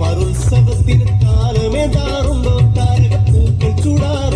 മറുത്സവത്തിന് കാലമേതാറുണ്ടോ? താരക പൂക്കൾ ചൂടാറും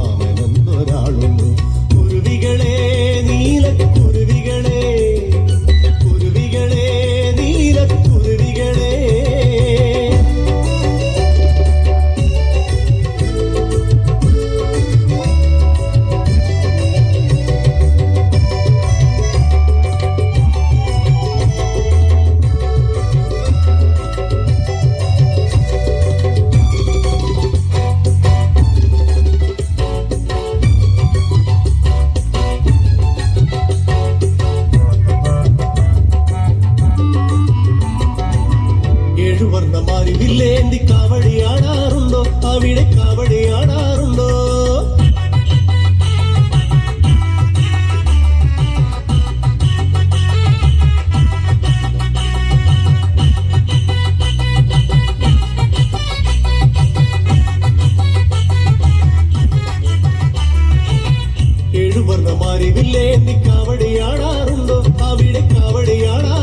രാമനെന്നൊരാളുണ്ട് കുരുവികളെ നീലക്കുരു നടുവില്ലേന്തി കവടിയാടാറുണ്ടോ അവിടെ കവടിയാടാറുണ്ടോ എഴുവർണമാരിവില്ലേ നീ കവടിയാടാറുണ്ടോ അവിടെ കവടിയാടാ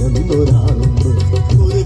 നിലവിലൊരാളുണ്ട് ഒരു